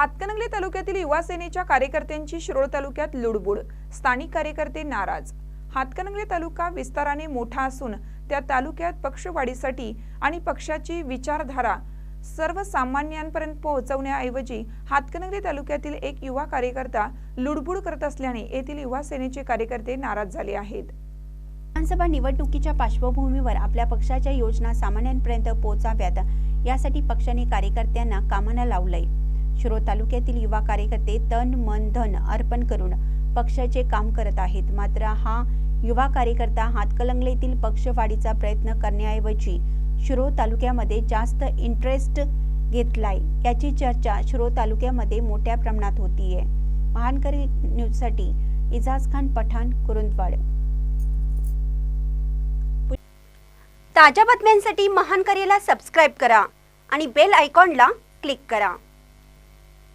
हातकणंगले तालुक्यातील युवा सेनेच्या कार्यकर्त्यांची शिरोळ तालुक्यात लुडबुड. स्थानिक कार्यकर्ते नाराज. हातकणंगले तालुका विस्ताराने मोठा असून त्या तालुक्यात पक्षवाढीसाठी आणि पक्षाची विचारधारा सर्वसामान्यांपर्यंत पोहोचवण्याऐवजी हातकणंगले तालुक्यातील एक युवा कार्यकर्ता लुडबुड करत असल्याने येथील युवा सेनेचे कार्यकर्ते नाराज झाले आहेत. विधानसभा निवडणुकीच्या पार्श्वभूमीवर आपल्या पक्षाच्या योजना सामान्यांपर्यंत पोहोचाव्यात. यासाठी पक्षाने कार्यकर्त्यांना कामाला लावलंय. शिरो तालुक्यातील युवा कार्यकर्ते तन मन धन अर्पण करून पक्षाचे काम करत आहेत. मात्र हा युवा कार्यकर्ता हातकलंगलेतील पक्षवाढीचा प्रयत्न करण्याऐवजी शिरो तालुक्यामध्ये जास्त इंटरेस्ट घेतलाय. याची चर्चा शिरो तालुक्यामध्ये मोठ्या प्रमाणात होतीये. महानकरी न्यूजसाठी इजाज खान पठाण कुरुंदवाड. ताज्या बातम्यांसाठी महान करेला सबस्क्राईब करा आणि बेल आयकॉनला क्लिक करा.